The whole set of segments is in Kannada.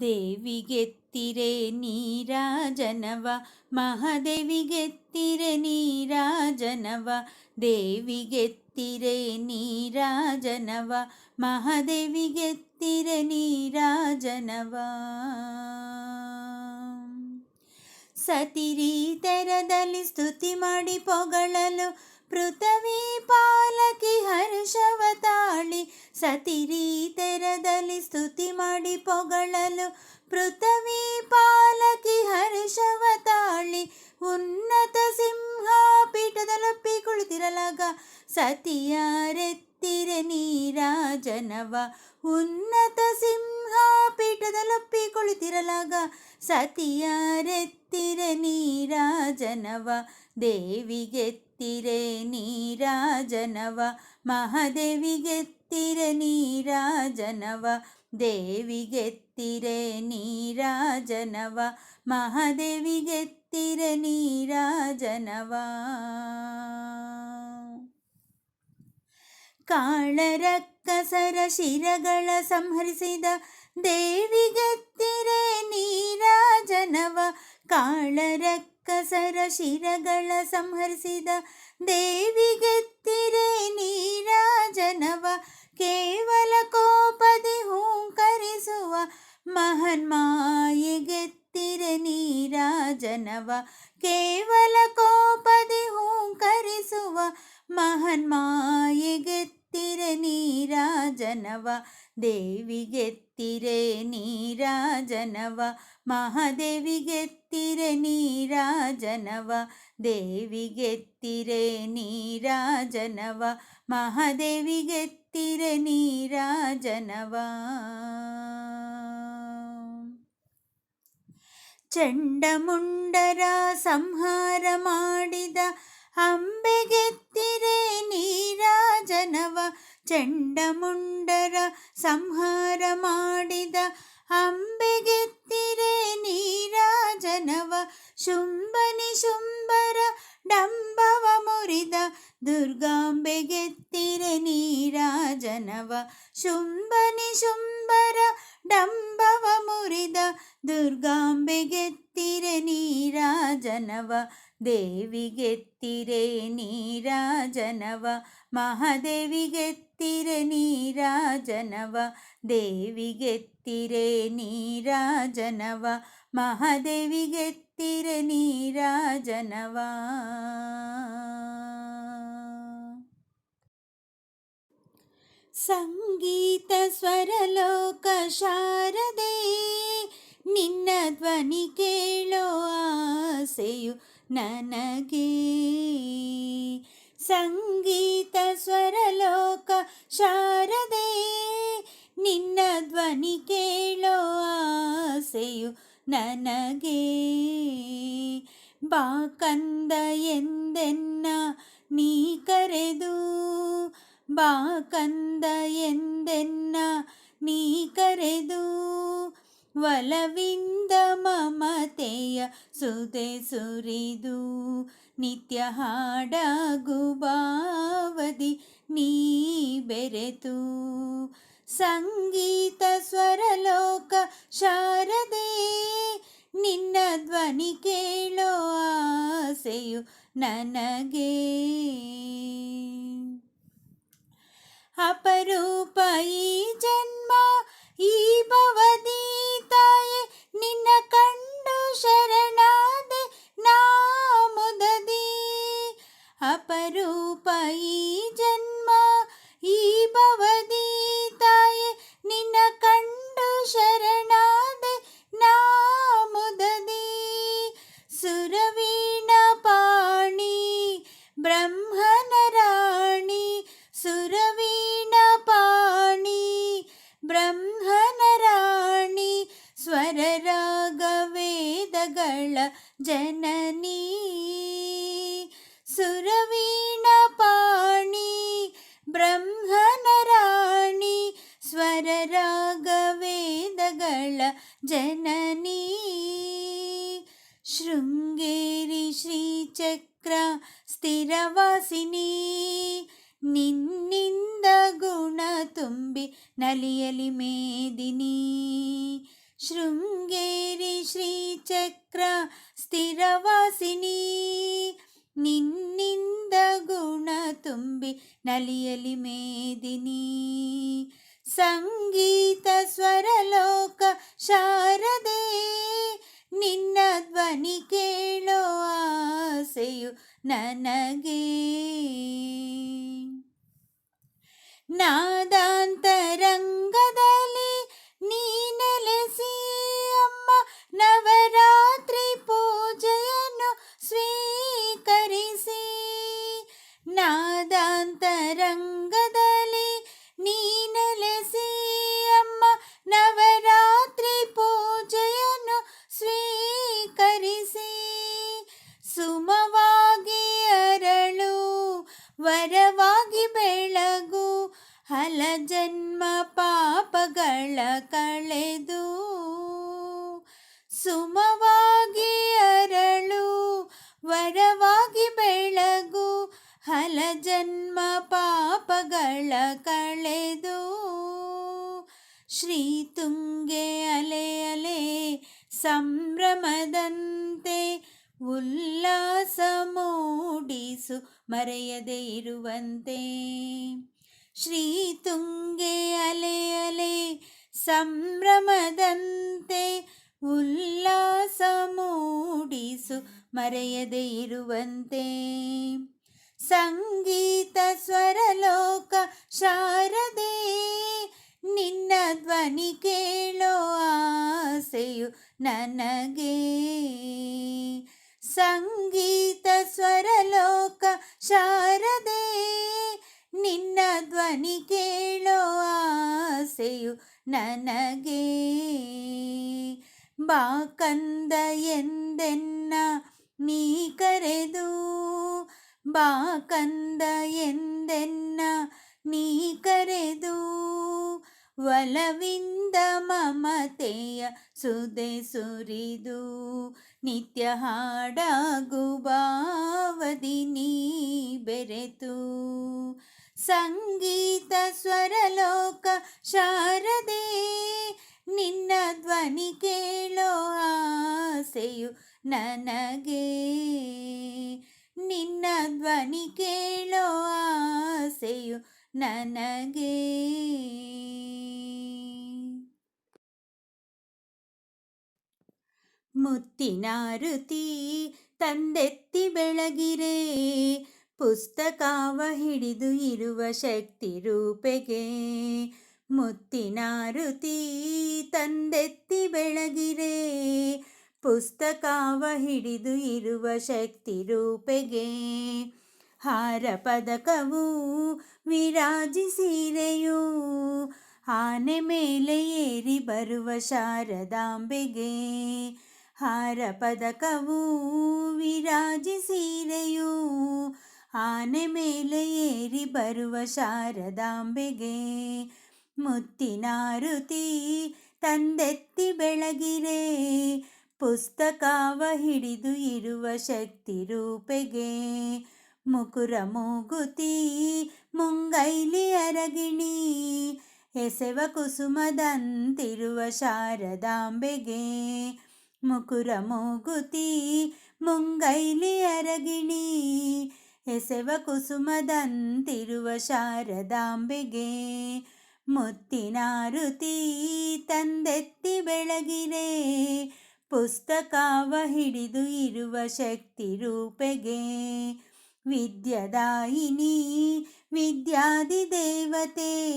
ದೇವಿಗೆತ್ತಿರೆ ನೀರಾಜನವ, ಮಹಾದೇವಿಗೆತ್ತಿರೆ ನೀರಾಜನವ, ದೇವಿಗೆತ್ತಿರೆ ನೀರಾಜನವ, ಮಹಾದೇವಿಗೆತ್ತಿರೆ ನೀರಾಜನವ. ಸತಿರಿ ತೆರದಲ್ಲಿ ಸ್ತುತಿ ಮಾಡಿ ಪೊಗಳಲು, ಪೃಥವಿ ಪಾಲಕಿ ಹರ್ಷವ ತಾಳಿ ಸತಿರಿ ನೀರಾಜನವ ಉನ್ನತ ಸಿಂಹ ಪೀಠದಲ್ಲಪ್ಪಿ ಕುಳಿತಿರಲಾಗ ಸತಿಯಾರೆತ್ತಿರೆ ನೀರಾಜನವ. ದೇವಿಗೆತ್ತಿರೆ ನೀರಾಜನವ, ಮಹಾದೇವಿಗೆತ್ತಿರೆ ನೀರಾಜನವ. ದೇವಿಗೆತ್ತಿರೆ ನೀರಾಜನವ, ಮಹಾದೇವಿಗೆತ್ತಿರೆ ನೀರಾಜನವ. ಕಾಳರಕ್ಕಸರ ಶಿರಗಳ ಸಂಹರಿಸಿದ ದೇವಿಗತ್ತಿರೆ ನೀರಾಜನವ ಕಸರ ಶಿರಗಳ ಸಂಹರಿಸಿದ ದೇವಿಗತ್ತಿರೆ ನೀರಾಜನವ ಕೇವಲ ಕೋಪದಿ ಹೂಂಕರಿಸುವ ಮಹನ್ಮಾಯಿಗೆತ್ತಿರೆ ನೀರಾಜನವ ಕೇವಲ ಕೋಪದಿ ಹೂಂಕರಿಸುವ ಮಹನ್ಮಾಯಿಗೆತ್ತಿರೆ ನೀರಾಜನವ ದೇವಿಗೆತ್ತಿರೆ ನೀರಾಜನವ ಮಹಾದೇವಿಗೆತ್ತಿರೆ ನೀರಾಜನವ ದೇವಿಗೆತ್ತಿರೆ ನೀರಾಜನವ ಮಹಾದೇವಿಗೆತ್ತಿರೆ ನೀರಾಜನವ. ಚಂಡಮುಂಡರ ಸಂಹಾರ ಮಾಡಿದ ಅಂಬೆಗೆತ್ತಿರೆ ನೀರಾಜನವ ಚಂಡಮುಂಡರ ಸಂಹಾರ ಮಾಡಿದ ಅಂಬೆಗೆತ್ತಿರೆ ನೀರಾಜನವ ಶುಂಭನಿ ಶುಂಭರ ಡಂಬವ ಮುರಿದ ದುರ್ಗಾಂಬೆಗೆತ್ತಿರೆ ನೀರಾಜನವ ಶುಂಭನಿ ಶುಂಭರ ಡಂಬವ ಮುರಿದ ದುರ್ಗಾಂಬೆಗೆತ್ತಿರೆ ನೀರಾಜನವ ದೇವಿಗೆತ್ತಿರೆ ನೀರಾಜನವ ಮಹಾದೇವಿಗೆತ್ತಿರೆ ನೀರಾಜನವ ದೇವಿಗೆತ್ತಿರೆ ನೀರಾಜನವ ಮಹಾದೇವಿಗೆತ್ತಿರೆ ನೀರಾಜನವ ಸಂಗೀತ ಸ್ವರಲೋಕ ಶಾರದೆ ನಿನ್ನ ಧ್ವನಿ ಕೇಳೋ ಆಸೆಯು ನನಗೆ. ಸಂಗೀತ ಸ್ವರಲೋಕ ಶಾರದೆ, ನಿನ್ನ ಧ್ವನಿ ಕೇಳೋ ಆಸೆಯು ನನಗೆ. ಬಾಕಂದ ಎಂದೆನ್ನ ನೀ ಕರೆದು ಬಾಕಂದ ಎಂದೆನ್ನ ನೀ ಕರೆದು ಒಲವಿಂದ ಮಮತೆಯ ಸುದೆ ಸುರಿದು ನಿತ್ಯ ಹಾಡಗುಬಾವದಿ ನೀ ಬೆರೆತು. ಸಂಗೀತ ಸ್ವರಲೋಕ ಶಾರದೆ, ನಿನ್ನ ಧ್ವನಿ ಕೇಳೋ ಆಸೆಯು ನನಗೆ. ಅಪರೂಪ ಈ ಜನ್ಮ ಈ ಭವದಿ ತಾಯೆ ನಿನ್ನ ಕಂಡು ಶರಣಾದೆ ಬ್ರಹ್ಮನ ರಾಣಿ ಸ್ವರ ರಾಗ ವೇದಗಳ ಜನನೀ ಸುರವೀಣ ಪಾಣಿ ಬ್ರಹ್ಮನ ರಾಣಿ ಸ್ವರ ರಾಗ ವೇದಗಳ ಜನನೀ ತುಂಬಿ ನಲಿಯಲಿ ಮೇದಿನಿ. ಶೃಂಗೇರಿ ಶ್ರೀಚಕ್ರ ಸ್ಥಿರವಾಸಿನಿ. ನಿನ್ನಿಂದ ಗುಣ ತುಂಬಿ ನಲಿಯಲಿ ಮೇದಿನಿ. ಸಂಗೀತ ಸ್ವರಲೋಕ ಶಾರದೆ, ನಿನ್ನ ಧ್ವನಿ ಕೇಳೋ ಆಸೆಯು ನನಗೆ. ನಾದಾಂತರಂಗದಲ್ಲಿ ಶ್ರೀ ತುಂಗೆ ಅಲೆ ಅಲೆ ಸಂಭ್ರಮದಂತೆ ಉಲ್ಲಾಸ ಮೂಡಿಸು ಮರೆಯದೆ ಇರುವಂತೆ. ಶ್ರೀ ತುಂಗೆ ಅಲೆ ಅಲೆ ಸಂಭ್ರಮದಂತೆ ಉಲ್ಲಾಸ ಮೂಡಿಸು ಮರೆಯದೆ ಇರುವಂತೆ. ಸಂಗೀತ ಸ್ವರಲೋಕ ಶಾರದೆ ನಿನ್ನ ಧ್ವನಿ ಕೇಳೋ ಆಸೆಯು ನನಗೆ. ಸಂಗೀತ ಸ್ವರಲೋಕ ಶಾರದೆ, ನಿನ್ನ ಧ್ವನಿ ಕೇಳೋ ಆಸೆಯು ನನಗೆ. ಬಾಕಂದ ಎಂದೆನ್ನ ನೀ ಕರೆದು ಬಾಕಂದ ಎಂದೆನ್ನ ನೀ ಕರೆದು. ಒಲವಿಂದ ಮಮತೆಯ ಸುದೆ ಸುರಿದು ನಿತ್ಯ ಹಾಡಾಗುಬಾವದಿ ನೀ ಬೆರೆತು. ಸಂಗೀತ ಸ್ವರಲೋಕ ಶಾರದೆ ನಿನ್ನ ಧ್ವನಿ ಕೇಳೋ ಆಸೆಯು ನನಗೆ. ನಿನ್ನ ಧ್ವನಿ ಕೇಳೋ ಆಸೆಯು ನನಗೆ. ಮುತ್ತಿನಾರುತಿ ತಂದೆತ್ತಿ ಬೆಳಗಿರೆ. ಪುಸ್ತಕಾವ ಹಿಡಿದು ಇರುವ ಶಕ್ತಿ ರೂಪೆಗೆ. ಮುತ್ತಿನಾರುತಿ ತಂದೆತ್ತಿ ಬೆಳಗಿರೆ. ಪುಸ್ತಕಾವ ಹಿಡಿದು ಇರುವ ಶಕ್ತಿ ರೂಪೆಗೆ. ಹಾರ ಪದಕವು ವಿರಾಜಿಸಿರೆಯೂ ಆನೆ ಮೇಲೆ ಏರಿ ಬರುವ ಶಾರದಾಂಬೆಗೆ. ಹಾರ ಪದಕವು ವಿರಾಜಿಸೀರೆಯೂ ಆನೆ ಮೇಲೆ ಏರಿ ಬರುವ ಶಾರದಾಂಬೆಗೆ. ಮುತ್ತಿನಾರುತಿ ತಂದೆತ್ತಿ ಬೆಳಗಿರೆ, ಪುಸ್ತಕವ ಹಿಡಿದು ಇರುವ ಶಕ್ತಿ ರೂಪೆಗೆ. ಮುಕುರ ಮೂಗುತಿ ಮುಂಗೈಲಿ ಅರಗಿಣಿ, ಎಸೆವ ಕುಸುಮದಂತಿರುವ ಶಾರದಾಂಬೆಗೆ. ಮುಕುರ ಮೂಗುತಿ, ಮುಂಗೈಲಿ ಅರಗಿಣಿ. ಎಸೆವ ಕುಸುಮದಂತಿರುವ ಶಾರದಾಂಬೆಗೆ. ಮುತ್ತಿನಾರುತಿ ತಂದೆತ್ತಿ ಬೆಳಗಿರೆ. ಪುಸ್ತಕವ ಹಿಡಿದು ಇರುವ ಶಕ್ತಿ ರೂಪೆಗೆ. ವಿದ್ಯದಾಯಿನಿ, ವಿದ್ಯಾದಿ ದೇವತೆ,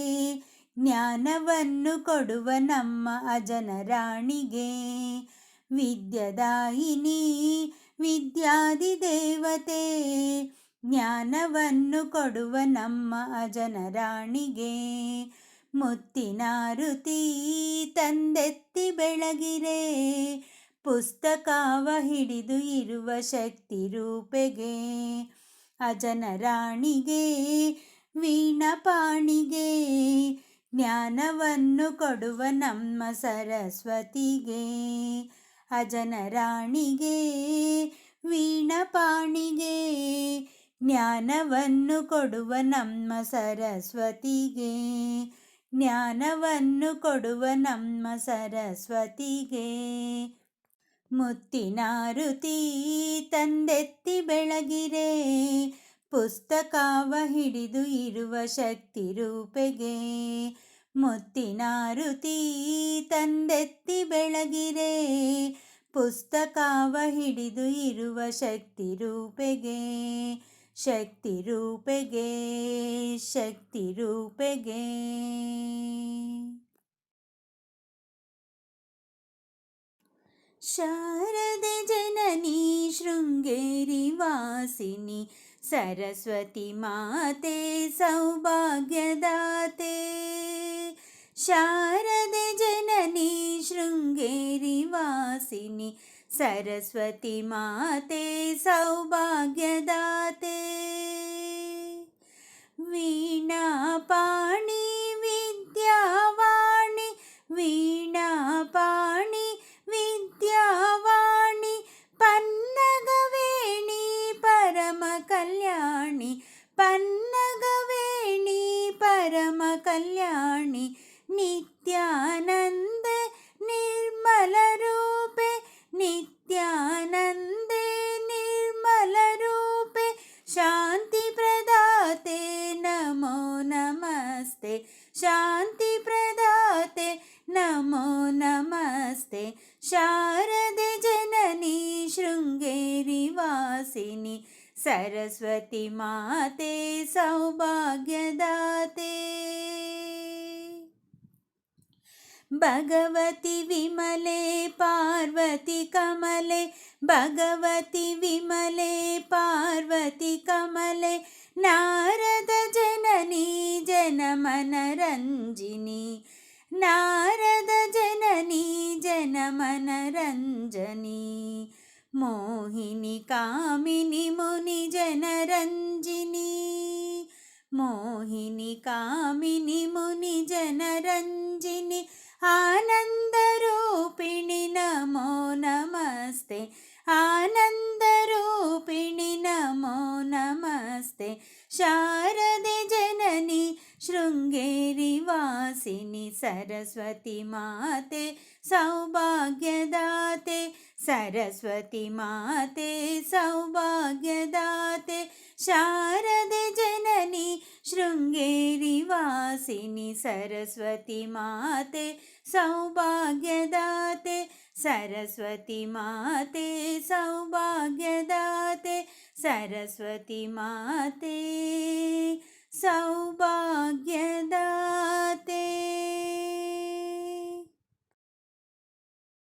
ಜ್ಞಾನವನ್ನು ಕೊಡುವ ನಮ್ಮ ಅಜನ ರಾಣಿಗೆ. ವಿದ್ಯದಾಯಿನಿ ವಿದ್ಯಾದಿ ದೇವತೆ, ಜ್ಞಾನವನ್ನು ಕೊಡುವ ನಮ್ಮ ಅಜನರಾಣಿಗೆ. ಮುತ್ತಿನಾರುತಿ ತಂದೆತ್ತಿ ಬೆಳಗಿರೆ, ಪುಸ್ತಕವ ಹಿಡಿದು ಇರುವ ಶಕ್ತಿ ರೂಪೆಗೆ. ಅಜನರಾಣಿಗೆ, ವೀಣಪಾಣಿಗೆ, ಜ್ಞಾನವನ್ನು ಕೊಡುವ ನಮ್ಮ ಸರಸ್ವತಿಗೆ. ಅಜನ ರಾಣಿಗೆ ವೀಣಪಾಣಿಗೆ, ಜ್ಞಾನವನ್ನು ಕೊಡುವ ನಮ್ಮ ಸರಸ್ವತಿಗೆ, ಜ್ಞಾನವನ್ನು ಕೊಡುವ ನಮ್ಮ ಸರಸ್ವತಿಗೆ. ಮುತ್ತಿನಾರುತಿ ತಂದೆತ್ತಿ ಬೆಳಗಿರೆ, ಪುಸ್ತಕವ ಹಿಡಿದು ಇರುವ ಶಕ್ತಿ ರೂಪೆಗೆ. ಮುತ್ತಿನಾರುತಿ ತಂದೆತ್ತಿ ಬೆಳಗಿರೆ ಪುಸ್ತಕವ ಹಿಡಿದು ಇರುವ ಶಕ್ತಿ ರೂಪೆಗೆ ಶಕ್ತಿ ರೂಪೆಗೆ ಶಕ್ತಿ ರೂಪೆಗೆ. शारदजननी शृङ्गेरिवासिनि शृङ्गेरिवासिनी सरस्वती माते सौभाग्यदाते। शारदजननी शृङ्गेरिवासिनि शृङ्गेरि सरस्वती माते सौभाग्यदाते। वीणापाणि विद्यावाणि वीणा सरस्वती माते सौभाग्यदाते। भगवति विमले पार्वती कमले भगवति विमले पार्वती कमले नारद जननी जनमनरञ्जिनी नारद जननी जनमनरञ्जनी मोहिनी मोहिनिकामिनि मुनिजनरञ्जिनी मोहिनी मोहिनिकामिनि मुनिजनरञ्जिनी आनन्दरूपिणि नमो नमस्ते आनन्दरूपिणि नमो नमस्ते शारदे जननि शृङ्गेरिवासिनि सरस्वती माते सौभाग्यदाते सरस्वती माते सौभाग्यदाते शारदा जननी शृङ्गेरिवासिनि सरस्वती माते सौभाग्यदाते सरस्वती माते सौभाग्यदाते सरस्वती माते सौभाग्यदाते।